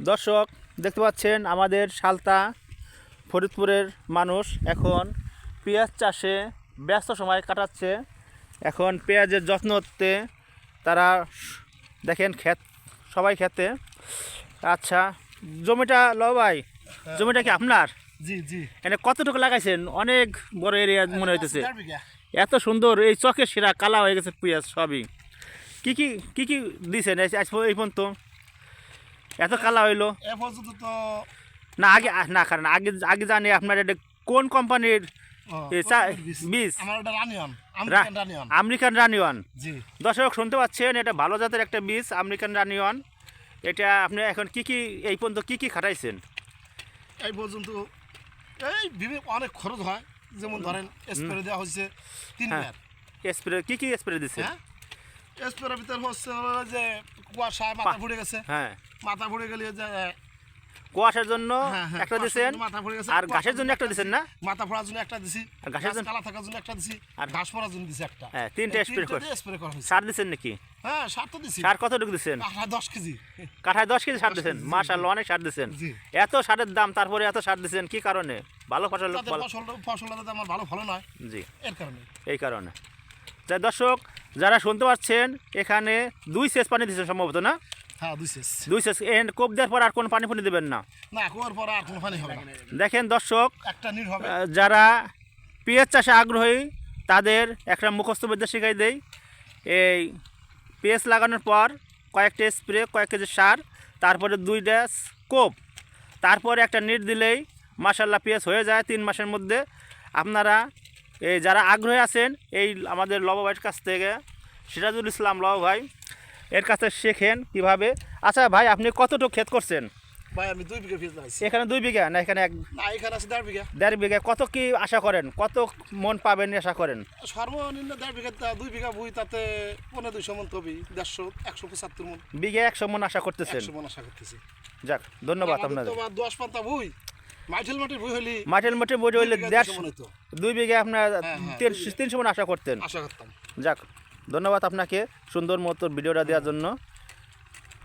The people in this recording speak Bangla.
দর্শক দেখতে পাচ্ছেন আমাদের সালতা ফরিদপুরের মানুষ এখন পেঁয়াজ চাষে ব্যস্ত সময় কাটাচ্ছে। এখন পেঁয়াজের যত্নতে তারা দেখেন ক্ষেত সবাই খেতে আচ্ছা জমিটা ল ভাই জমিটা কি আপনার? জি জি। এনে কতটুকু লাগাইছেন? অনেক বড় এরিয়া মনে হইতেছে। এত সুন্দর এই চকের সেরা কালা হয়ে গেছে পেঁয়াজ সবই। কি কি কি কি আজ এই পর্যন্ত? এত কালা হইল। এ পর্যন্ত তো না আগে না কারণ আগে আগে জানি আপনার এটা কোন কোম্পানির? ও, এ চা- কোথায় বীজ? বীজ? আমার ওটা রানিয়ন রা- আমেরিকান রানিওয়ান দর্শক শুনতে পাচ্ছেন এটা ভালো জাতের একটা বীজ আমেরিকান রানিওয়ান এটা আপনি এখন কি কি এই পর্যন্ত কি কি খাটাইছেন? এই পর্যন্ত এই বিভিন্ন অনেক খরচ হয়। যেমন ধরেন স্প্রে দেওয়া হচ্ছে তিন হ্যাঁ। স্প্রে কি কি স্প্রে দিচ্ছেন হ্যাঁ? স্প্রে ভিতর হচ্ছে যে কুয়াশা মাথা ফুড়ে গেছে। হ্যাঁ। মাথা ফুড়ে গেলে কুয়াশার জন্য হ্যাঁ, হ্যাঁ, একটা দিছেন? আর ঘাসের জন্য একটা দিছেন না? মাথা ফোড়ার জন্য একটা দিছি আর ঘাসের জন্য- কালা থাকার জন্য একটা দিছি আর ঘাস জন্য দিছি একটা। হ্যাঁ, তিনটে spray করে- spray করা হয়েছে। সার দিছেন নাকি? হ্যাঁ সার তো দিছি। সার কতটুকু দিছেন? আড়াই দশ কেজি। কাঠায় দশ কেজি সার দিছেন? মাশাল্লাহ অনেক সার দিছেন। এত সারের দাম তারপরে এত সার দিছেন কি কারণে? ভালো ফসল ফসল ফসলটা আমার ভালো ফলন হয় জি। এর কারণে। এই কারণে। দর্শক যারা শুনতে পাচ্ছেন এখানে দুই সেচ পানি দিচ্ছেন সম্ভবত না? হ্যাঁ দুই সেচ। এন্ড কোপ দেওয়ার পর আর কোনো পানি ফুনি দেবেন না। দেখেন দর্শক যারা পেঁয়াজ চাষে আগ্রহী তাদের একটা মুখস্থ বিদ্যা শিখাই দেই। এই পেঁয়াজ লাগানোর পর কয়েকটা স্প্রে কয়েক কেজি সার তারপরে দুই ড্যাস কোপ তারপরে একটা নিট দিলেই মাসাল্লাহ পেঁয়াজ হয়ে যায় তিন মাসের মধ্যে। আপনারা এই যারা আগ্রহী আছেন এই আমাদের লব ভাইয়ের কাছ থেকে সিরাজুল ইসলাম লব ভাই এর কাছে শেখেন কীভাবে। আচ্ছা ভাই আপনি কতটুকু ক্ষেত করছেন? ভাই আমি দুই বিঘা ফিজ এখানে দুই বিঘা? না এখানে এক না এখানে আছে দেড় বিঘা। দেড় বিঘা। কত কি আশা করেন? কত মন পাবেন আশা করেন? সর্বনিম্ন দেড় বিঘা দুই বিঘা বই তাতে পনেরো দুইশো মন তবে দেড়শো একশো পঁচাত্তর মন। বিঘে একশো মন আশা করতেছেন? একশো মন আশা করতেছি। যাক ধন্যবাদ আপনাদের। দশ পান্তা বই মাটির মাঠের মাঠে বই হইলে দেড়শো। দুই বিঘে আপনার হ্যাঁ, হ্যাঁ, তিনশো মন আশা করতেন। আশা করতাম। যাক ধন্যবাদ আপনাকে সুন্দর মতো ভিডিওটা দেওয়ার জন্য।